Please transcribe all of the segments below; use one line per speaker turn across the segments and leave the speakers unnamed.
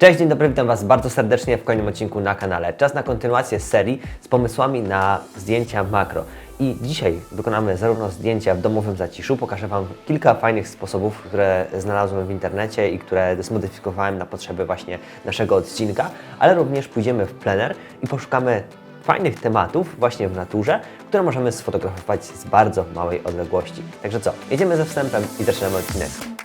Cześć, dzień dobry, witam Was bardzo serdecznie w kolejnym odcinku na kanale. Czas na kontynuację serii z pomysłami na zdjęcia makro. I dzisiaj wykonamy zarówno zdjęcia w domowym zaciszu, pokażę Wam kilka fajnych sposobów, które znalazłem w internecie i które zmodyfikowałem na potrzeby właśnie naszego odcinka, ale również pójdziemy w plener i poszukamy fajnych tematów właśnie w naturze, które możemy sfotografować z bardzo małej odległości. Także co, jedziemy ze wstępem i zaczynamy odcinek.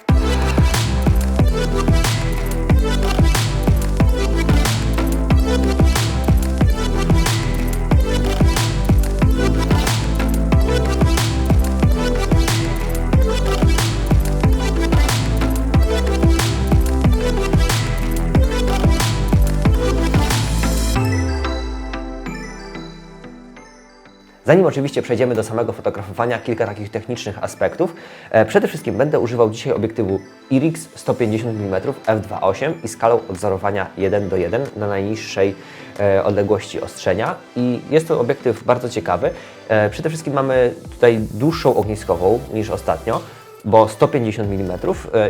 Zanim oczywiście przejdziemy do samego fotografowania, kilka takich technicznych aspektów. E, Przede wszystkim będę używał dzisiaj obiektywu IRIX 150 mm f2.8 i skalą odwzorowania 1 do 1 na najniższej e, odległości ostrzenia. I jest to obiektyw bardzo ciekawy. E, Przede wszystkim mamy tutaj dłuższą ogniskową niż ostatnio bo 150 mm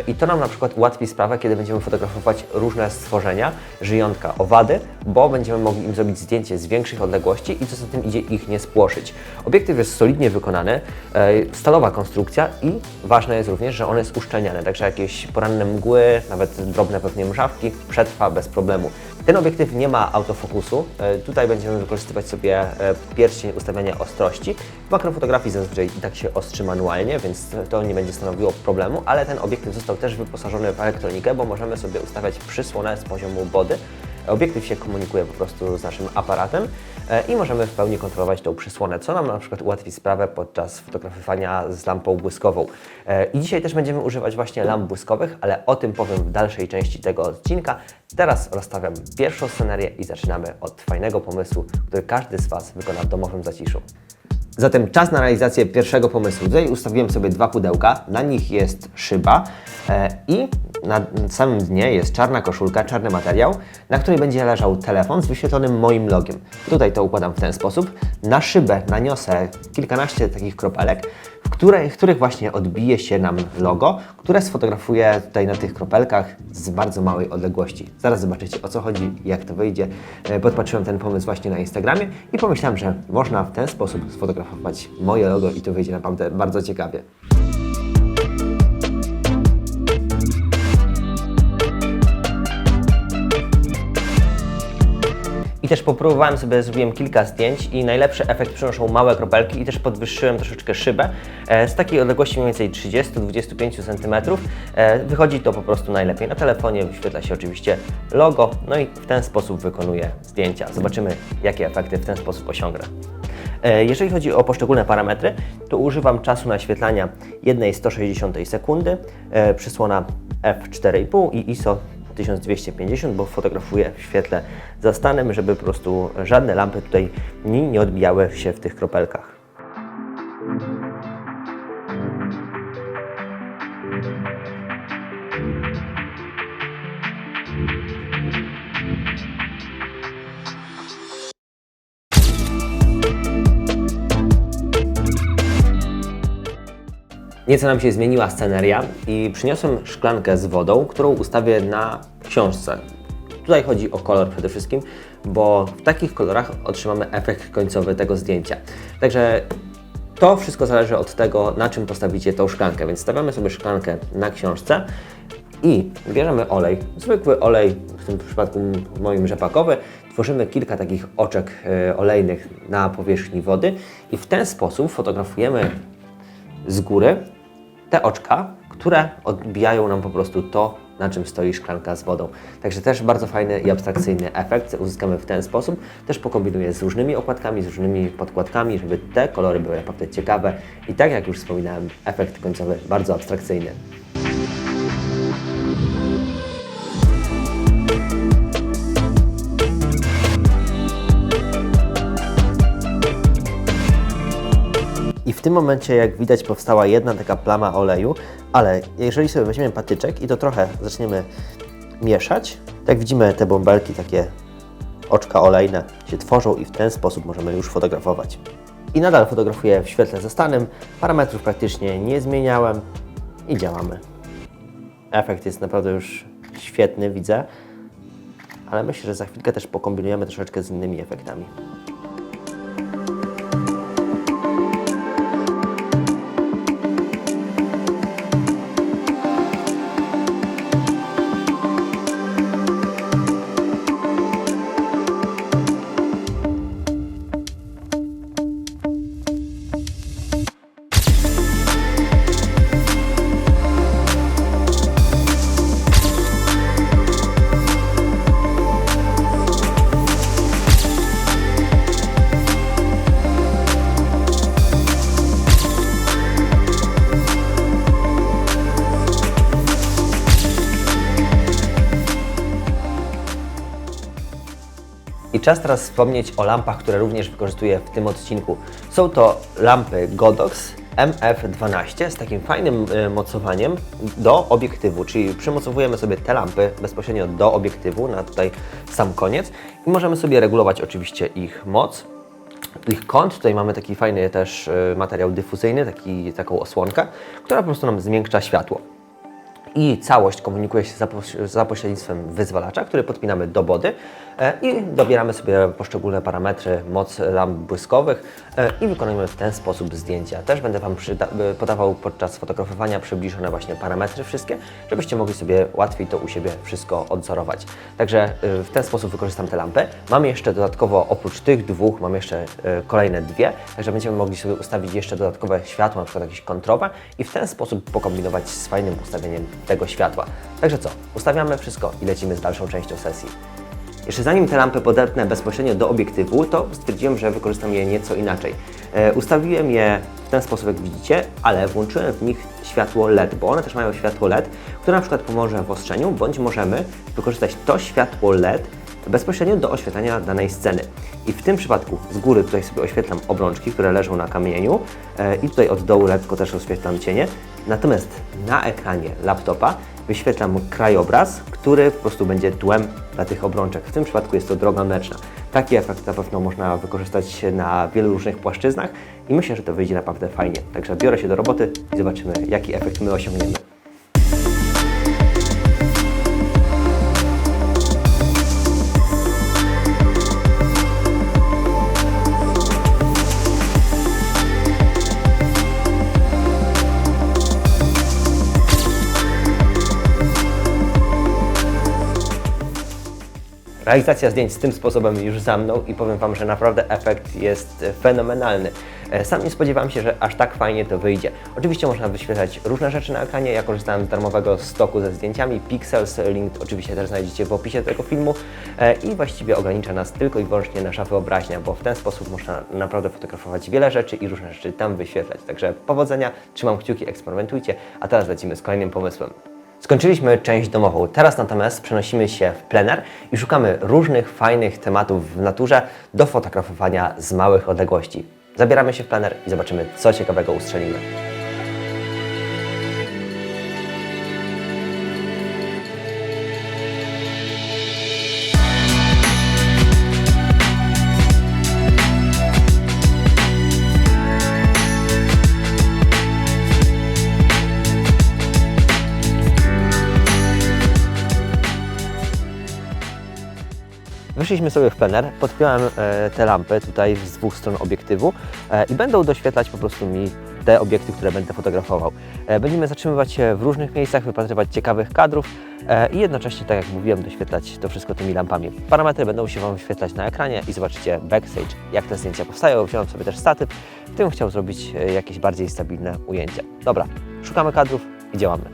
i to nam na przykład ułatwi sprawę, kiedy będziemy fotografować różne stworzenia, żyjątka, owady, bo będziemy mogli im zrobić zdjęcie z większych odległości i co za tym idzie ich nie spłoszyć. Obiektyw jest solidnie wykonany, e, stalowa konstrukcja i ważne jest również, że on jest uszczelniany, także jakieś poranne mgły, nawet drobne pewnie mrzawki przetrwa bez problemu. Ten obiektyw nie ma autofokusu. E, Tutaj będziemy wykorzystywać sobie e, pierścień ustawiania ostrości. W makrofotografii zazwyczaj i tak się ostrzy manualnie, więc to nie będzie stanowiło problemu, ale ten obiektyw został też wyposażony w elektronikę, bo możemy sobie ustawiać przysłonę z poziomu body. Obiektyw się komunikuje po prostu z naszym aparatem e, i możemy w pełni kontrolować tą przysłonę, co nam na przykład ułatwi sprawę podczas fotografowania z lampą błyskową. E, I dzisiaj też będziemy używać właśnie lamp błyskowych, ale o tym powiem w dalszej części tego odcinka. Teraz rozstawiam pierwszą scenerię i zaczynamy od fajnego pomysłu, który każdy z Was wykona w domowym zaciszu. Zatem czas na realizację pierwszego pomysłu. Tutaj ustawiłem sobie dwa pudełka, na nich jest szyba e, i na samym dnie jest czarna koszulka, czarny materiał, na której będzie leżał telefon z wyświetlonym moim logiem. Tutaj to układam w ten sposób. Na szybę naniosę kilkanaście takich kropelek, w w których właśnie odbije się nam logo, które sfotografuję tutaj na tych kropelkach z bardzo małej odległości. Zaraz zobaczycie o co chodzi, jak to wyjdzie. E, Podpatrzyłem ten pomysł właśnie na Instagramie i pomyślałem, że można w ten sposób sfotografować moje logo i to wyjdzie naprawdę bardzo ciekawie. I też popróbowałem sobie, zrobiłem kilka zdjęć i najlepszy efekt przynoszą małe kropelki i też podwyższyłem troszeczkę szybę. E, Z takiej odległości mniej więcej 30-25 cm e, wychodzi to po prostu najlepiej. Na telefonie wyświetla się oczywiście logo, no i w ten sposób wykonuję zdjęcia. Zobaczymy, jakie efekty w ten sposób osiągnę. E, Jeżeli chodzi o poszczególne parametry, to używam czasu naświetlania 1,160 sekundy, przysłona f4,5 i ISO 1250, bo fotografuję w świetle zastanym, żeby po prostu żadne lampy tutaj nie odbijały się w tych kropelkach. Nieco nam się zmieniła sceneria i przyniosłem szklankę z wodą, którą ustawię na książce. Tutaj chodzi o kolor przede wszystkim, bo w takich kolorach otrzymamy efekt końcowy tego zdjęcia. Także to wszystko zależy od tego, na czym postawicie tą szklankę. Więc stawiamy sobie szklankę na książce i bierzemy olej, zwykły olej, w tym przypadku moim rzepakowy. Tworzymy kilka takich oczek e, olejnych na powierzchni wody i w ten sposób fotografujemy z góry te oczka, które odbijają nam po prostu to, na czym stoi szklanka z wodą. Także też bardzo fajny i abstrakcyjny efekt uzyskamy w ten sposób. Też pokombinuję z różnymi okładkami, z różnymi podkładkami, żeby te kolory były naprawdę ciekawe i tak jak już wspominałem, efekt końcowy bardzo abstrakcyjny. Tym momencie, jak widać, powstała jedna taka plama oleju, ale jeżeli sobie weźmiemy patyczek i to trochę zaczniemy mieszać, jak widzimy, te bąbelki, takie oczka olejne się tworzą i w ten sposób możemy już fotografować. I nadal fotografuję w świetle zastanym, parametrów praktycznie nie zmieniałem i działamy. Efekt jest naprawdę już świetny, widzę. ale myślę, że za chwilkę też pokombinujemy troszeczkę z innymi efektami. Czas teraz wspomnieć o lampach, które również wykorzystuję w tym odcinku. Są to lampy Godox MF12 z takim fajnym y, mocowaniem do obiektywu, czyli przymocowujemy sobie te lampy bezpośrednio do obiektywu na tutaj sam koniec i możemy sobie regulować oczywiście ich moc, ich kąt. Tutaj mamy taki fajny też y, materiał dyfuzyjny, taki, taką osłonkę, która po prostu nam zmiękcza światło i całość komunikuje się za, poś- za pośrednictwem wyzwalacza, który podpinamy do body e, i dobieramy sobie poszczególne parametry, moc lamp błyskowych e, i wykonujemy w ten sposób zdjęcia. Też będę Wam e, podawał podczas fotografowania przybliżone właśnie parametry wszystkie, żebyście mogli sobie łatwiej to u siebie wszystko odzorować. Także e, w ten sposób wykorzystam te lampy. Mam jeszcze dodatkowo, oprócz tych dwóch, mam jeszcze e, kolejne dwie, także będziemy mogli sobie ustawić jeszcze dodatkowe światło, na przykład jakieś kontrowe i w ten sposób pokombinować z fajnym ustawieniem tego światła. Także co, ustawiamy wszystko i lecimy z dalszą częścią sesji. Jeszcze zanim te lampy podepnę bezpośrednio do obiektywu, to stwierdziłem, że wykorzystam je nieco inaczej. E, ustawiłem je w ten sposób, jak widzicie, ale włączyłem w nich światło LED, bo one też mają światło LED, które na przykład pomoże w ostrzeniu, bądź możemy wykorzystać to światło LED bezpośrednio do oświetlania danej sceny. I w tym przypadku z góry tutaj sobie oświetlam obrączki, które leżą na kamieniu e, i tutaj od dołu lekko też oświetlam cienie. Natomiast na ekranie laptopa wyświetlam krajobraz, który po prostu będzie tłem dla tych obrączek. W tym przypadku jest to droga mleczna. Taki efekt na pewno można wykorzystać na wielu różnych płaszczyznach i myślę, że to wyjdzie naprawdę fajnie. Także biorę się do roboty i zobaczymy, jaki efekt my osiągniemy. Realizacja zdjęć z tym sposobem już za mną i powiem Wam, że naprawdę efekt jest fenomenalny. E, Sam nie spodziewałem się, że aż tak fajnie to wyjdzie. Oczywiście można wyświetlać różne rzeczy na ekranie. Ja korzystałem z darmowego stoku ze zdjęciami Pixels. Link oczywiście też znajdziecie w opisie tego filmu E, i właściwie ogranicza nas tylko i wyłącznie nasza wyobraźnia, bo w ten sposób można naprawdę fotografować wiele rzeczy i różne rzeczy tam wyświetlać. Także powodzenia, trzymam kciuki, eksperymentujcie, a teraz lecimy z kolejnym pomysłem. Skończyliśmy część domową, teraz natomiast przenosimy się w plener i szukamy różnych fajnych tematów w naturze do fotografowania z małych odległości. Zabieramy się w plener i zobaczymy, co ciekawego ustrzelimy. Wyszliśmy sobie w plener, podpiąłem e, te lampy tutaj z dwóch stron obiektywu e, i będą doświetlać po prostu mi te obiekty, które będę fotografował. E, będziemy zatrzymywać się w różnych miejscach, wypatrywać ciekawych kadrów i jednocześnie, tak jak mówiłem, doświetlać to wszystko tymi lampami. Parametry będą się Wam wyświetlać na ekranie i zobaczycie backstage, jak te zdjęcia powstają. Wziąłem sobie też statyw, w tym chciał zrobić jakieś bardziej stabilne ujęcie. Dobra, szukamy kadrów i działamy.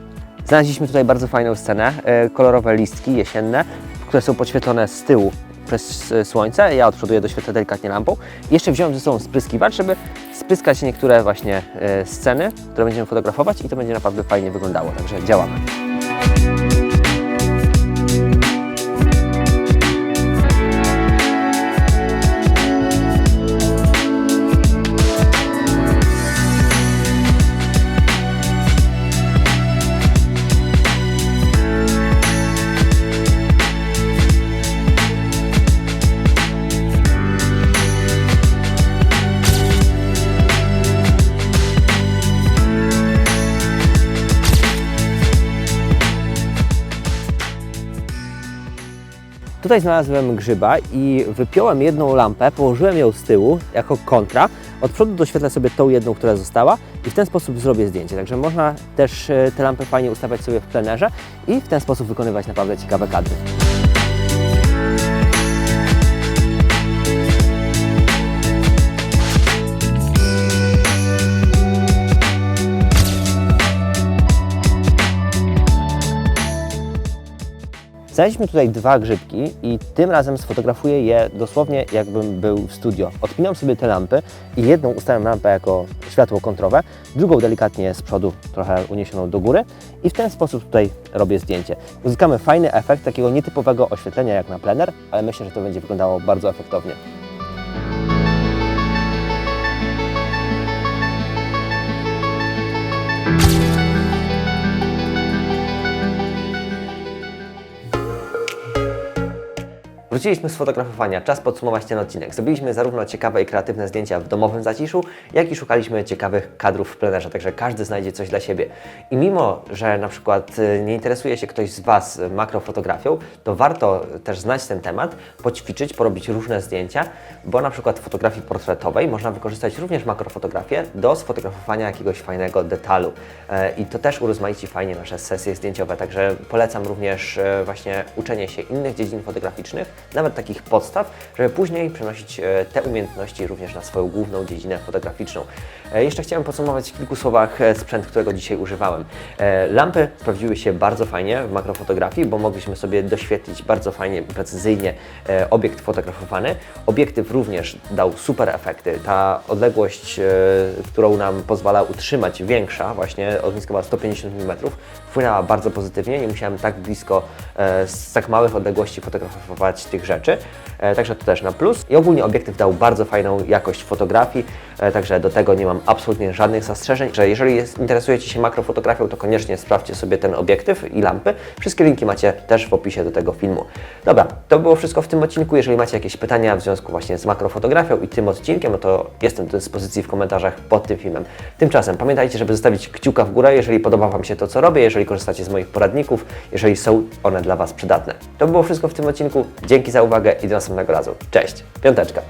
Znaleźliśmy tutaj bardzo fajną scenę, kolorowe listki jesienne, które są podświetlone z tyłu przez e, słońce. Ja od przodu je delikatnie lampą. Jeszcze wziąłem ze sobą spryskiwacz, żeby spryskać niektóre właśnie e, sceny, które będziemy fotografować i to będzie naprawdę fajnie wyglądało. Także działamy. Tutaj znalazłem grzyba i wypiąłem jedną lampę, położyłem ją z tyłu jako kontra. Od przodu doświetlę sobie tą jedną, która została i w ten sposób zrobię zdjęcie. Także można też e, te lampy fajnie ustawiać sobie w plenerze i w ten sposób wykonywać naprawdę ciekawe kadry. Znaleźliśmy tutaj dwa grzybki i tym razem sfotografuję je dosłownie jakbym był w studio. Odpinam sobie te lampy i jedną ustawiam lampę jako światło kontrowe, drugą delikatnie z przodu trochę uniesioną do góry i w ten sposób tutaj robię zdjęcie. Uzyskamy fajny efekt takiego nietypowego oświetlenia jak na plener, ale myślę, że to będzie wyglądało bardzo efektownie. Wróciliśmy z fotografowania, czas podsumować ten odcinek. Zrobiliśmy zarówno ciekawe i kreatywne zdjęcia w domowym zaciszu, jak i szukaliśmy ciekawych kadrów w plenerze, także każdy znajdzie coś dla siebie. I mimo, że na przykład y, nie interesuje się ktoś z Was makrofotografią, to warto też znać ten temat, poćwiczyć, porobić różne zdjęcia, bo na przykład w fotografii portretowej można wykorzystać również makrofotografię do sfotografowania jakiegoś fajnego detalu. E, I to też urozmaici fajnie nasze sesje zdjęciowe, także polecam również e, właśnie uczenie się innych dziedzin fotograficznych, nawet takich podstaw, żeby później przenosić e, te umiejętności również na swoją główną dziedzinę fotograficzną. E, Jeszcze chciałem podsumować w kilku słowach e, sprzęt, którego dzisiaj używałem. Lampy sprawdziły się bardzo fajnie w makrofotografii, bo mogliśmy sobie doświetlić bardzo fajnie, precyzyjnie obiekt fotografowany. Obiektyw również dał super efekty. Ta odległość, którą nam pozwala utrzymać większa, właśnie ogniskowa 150 mm, wpłynęła bardzo pozytywnie. Nie musiałem tak blisko, z tak małych odległości fotografować tych rzeczy. E, Także to też na plus. I ogólnie obiektyw dał bardzo fajną jakość fotografii, e, także do tego nie mam absolutnie żadnych zastrzeżeń. Że jeżeli jest, interesujecie się makrofotografią, to koniecznie sprawdźcie sobie ten obiektyw i lampy. Wszystkie linki macie też w opisie do tego filmu. Dobra, to było wszystko w tym odcinku. Jeżeli macie jakieś pytania w związku właśnie z makrofotografią i tym odcinkiem, no to jestem do dyspozycji w komentarzach pod tym filmem. Tymczasem pamiętajcie, żeby zostawić kciuka w górę, jeżeli podoba Wam się to, co robię, jeżeli korzystacie z moich poradników, jeżeli są one dla Was przydatne. To było wszystko w tym odcinku. Dzięki za uwagę i do następnego razu. Cześć, piąteczka.